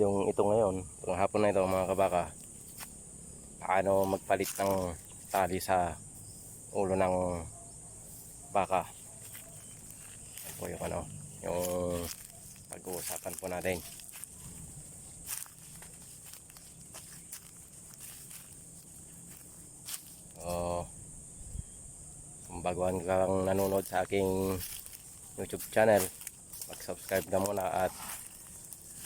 Video ito ngayon, itong hapon na ito mga kabaka. Paano magpalit ng tali sa ulo ng baka. Yan po yung ano, yung pag-uusapan po natin. So, kung baguhan kang nanonood sa aking YouTube channel, mag-subscribe ka muna at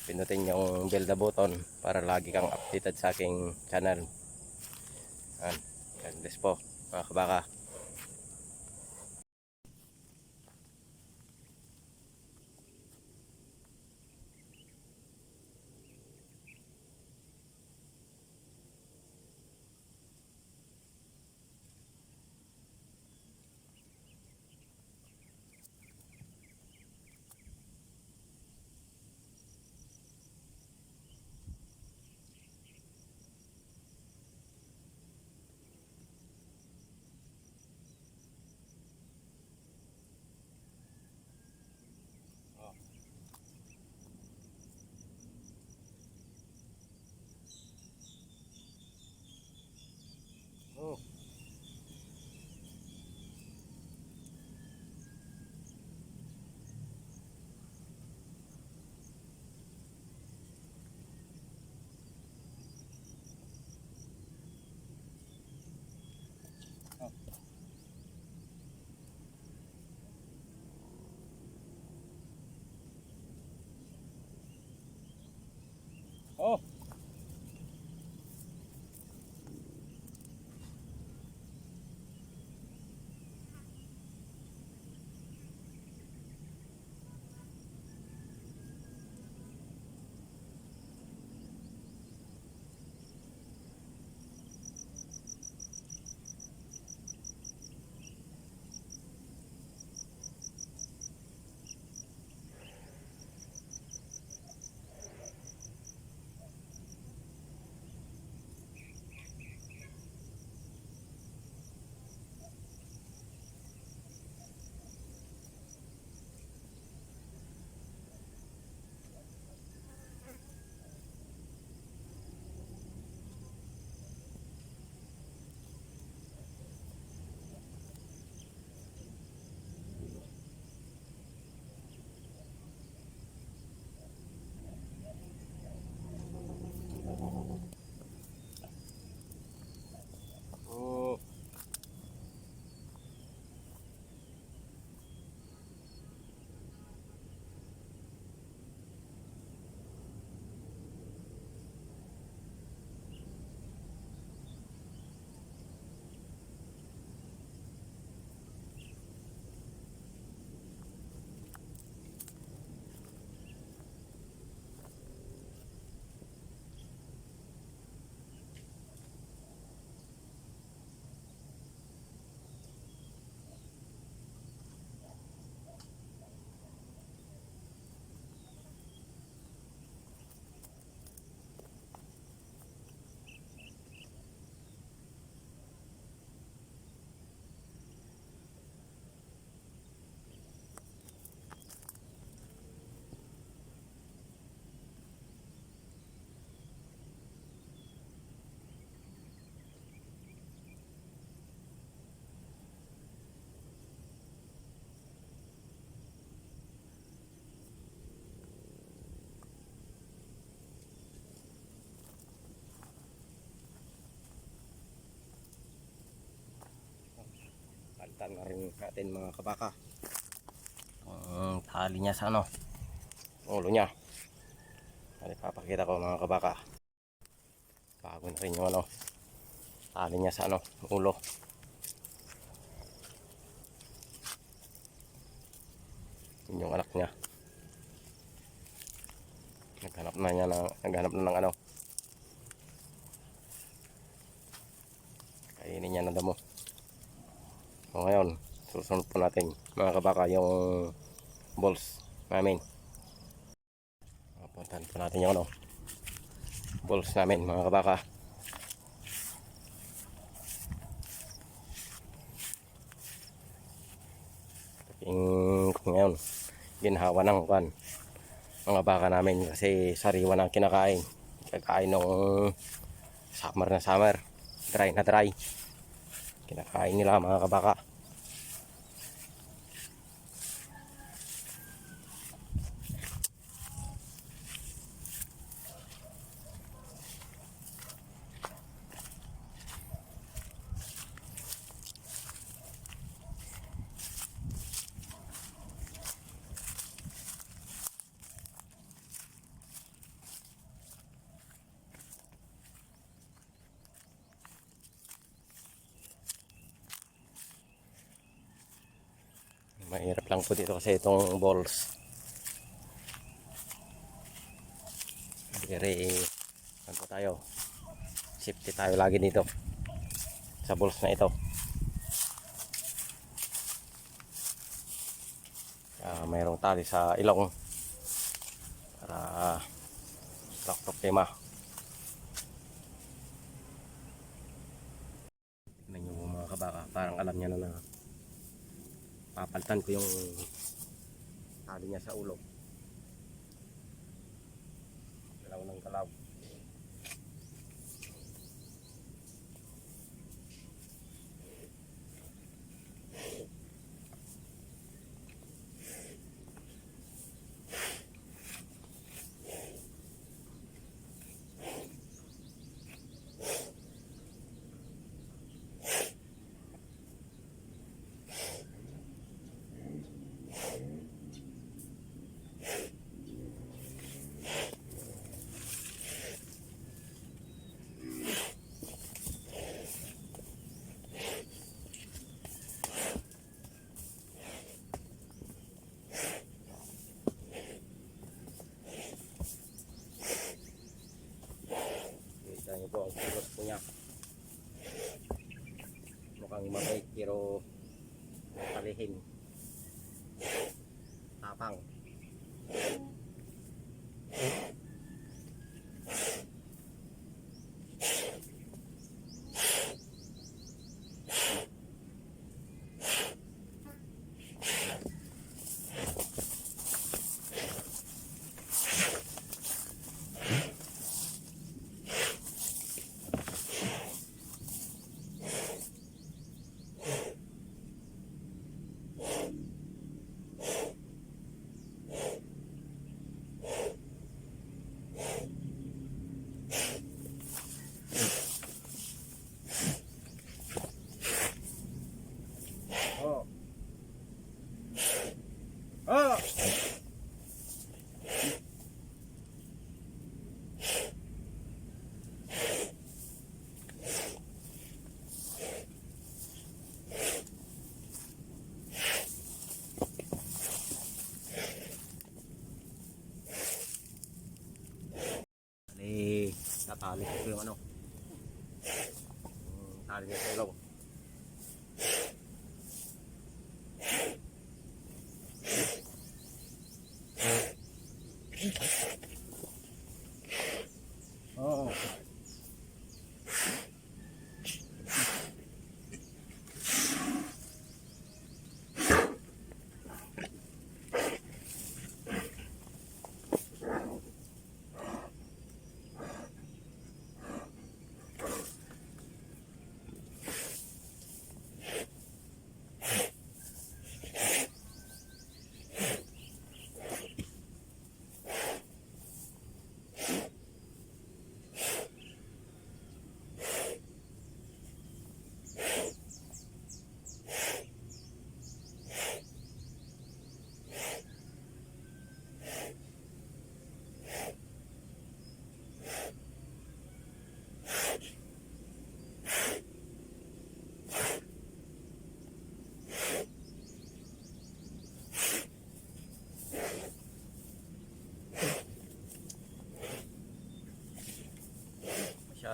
pinutin yung bell the button para lagi kang updated sa aking channel. Yan. God bless po mga kabaka. Oh. Palitan na rin natin mga kabaka. Ang tali niya sa ano, ulo niya. Ano papakita ko mga kabaka. Bago na rin yung ano, tali niya sa ano, ulo. Yun yung anak niya. Naghanap na niya ng, naghanap na ng ano. Kainin niya ng damo. So ngayon, susunod po natin mga kabaka yung balls namin. Puntahan po natin yung ano, balls namin mga kabaka. Yung ngayon, ginhawa ng kan mga baka namin kasi sariwa ang kinakain. Kakain ng summer na summer. Dry na dry. Kinakain nila mga kabaka. Mahirap lang po dito kasi itong balls. Very, ano tayo? Safety tayo lagi dito. Sa balls na ito. Ah, mayroong tali sa ilong para stop problema. Tignan nyo mga kabaka, parang alam niya na na papalitan ko yung tali niya sa ulo. Galaw ng galaw. Kita niyo po ang kulot po niya. Mukhang mabait pero talihim. Tatali ko yung ano. Yung Tali niya sa ilaw.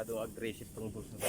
Masyadong aggressive tong bulls na.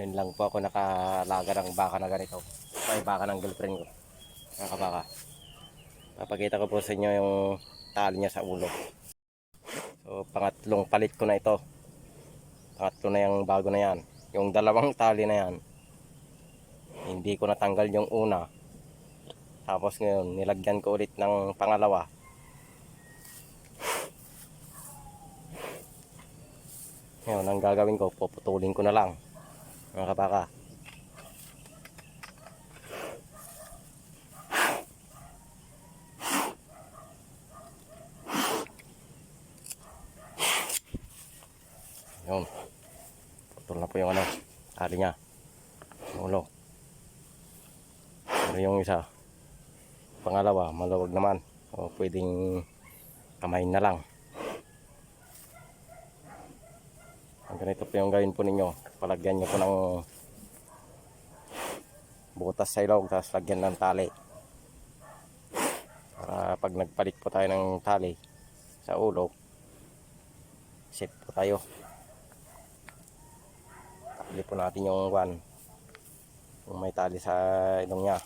Ngayon lang po ako nakalaga ng baka na ganito. Ay, baka ng girlfriend ko. Mga kabaka. Papakita ko po sa inyo yung tali niya sa ulo. So, pangatlong palit ko na ito. Pangatlo na yung bago na yan. Yung dalawang tali na yan. Hindi ko natanggal yung una. Tapos ngayon, nilagyan ko ulit ng pangalawa. Ngayon, ang gagawin ko, puputulin ko na lang. Mga kabaka. Yun. Putol na po yung ano, tali niya. Ulo. Pero yung isa, pangalawa, maluwag naman. O pwedeng kamay na lang. Ang ganito po yung gawin po ninyo. Palagyan nyo po ng butas sa ilog, tapos lagyan ng tali. Para pag nagpalit po tayo ng tali sa ulo, safe po tayo. Takli po natin yung one. Kung may tali sa ilong niya.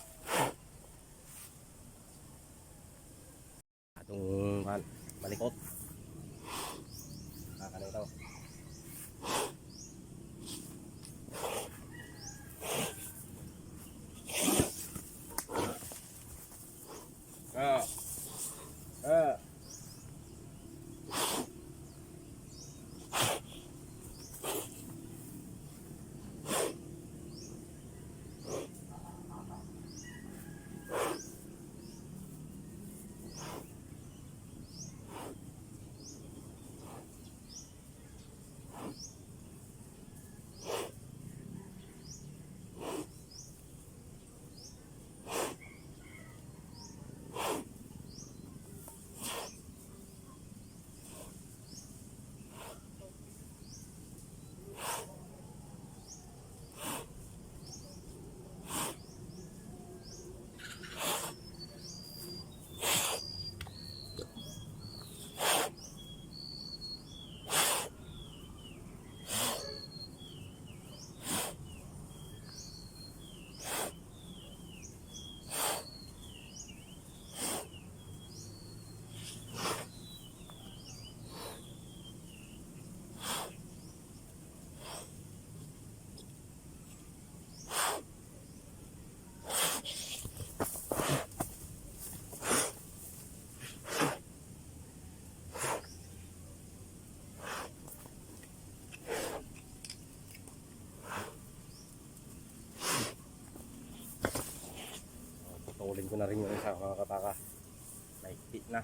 Itong malikot. Ko na rin yung isa mga kapaka. Mahigpit na.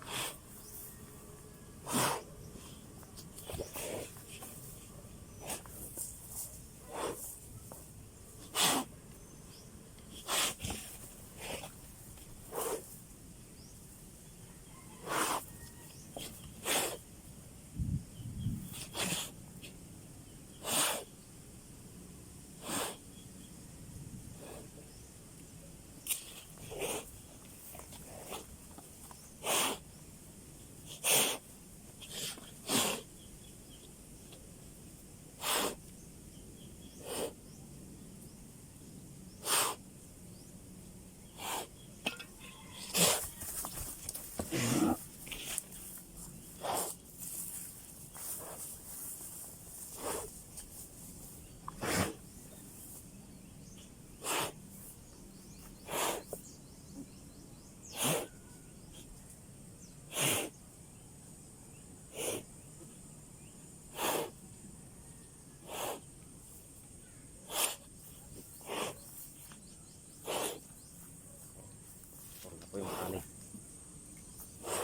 Putol na po yung tali.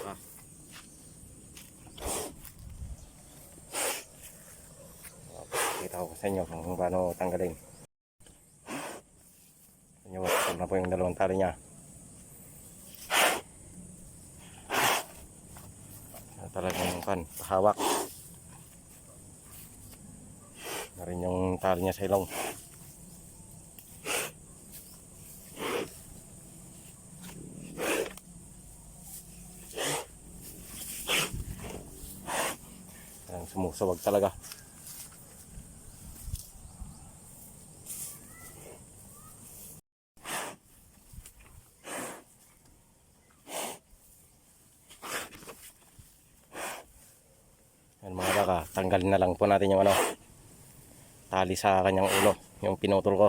Ah. Kita ko sa inyo kung paano tanggalin. Inyo, na po yung dalawang tali niya. Talagang kan, hawak. Na rin yung tali niya sa ilong. Sumusawag talaga. Tanggalin na lang po natin yung ano tali sa kanyang ulo yung pinutol ko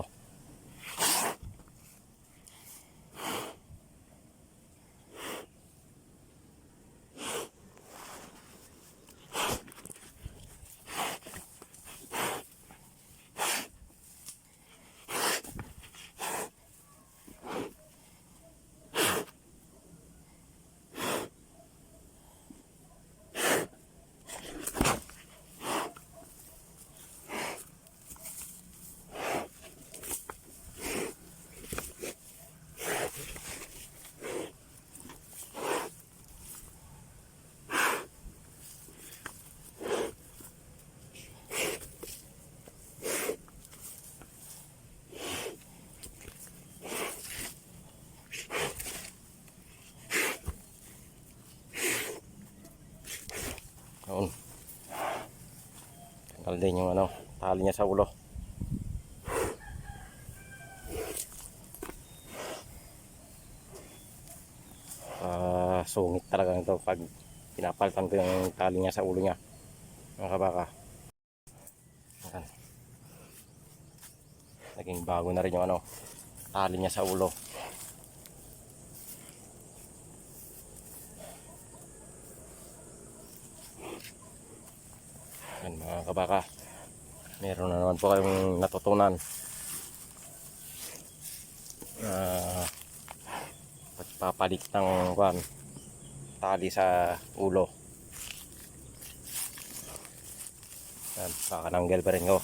Yun. Tanggal din yung ano, tali niya sa ulo. Ah, sungit talaga nito pag pinapalitan ko yung tali niya sa ulo niya. Mga kabaka. Naging bago na rin yung ano, tali niya sa ulo. Yan mga kabaka. Meron na naman po kayong natutunan. Uh, pagpapalit ng kwan, tali sa ulo. Yan, pakananggal pa rin ko.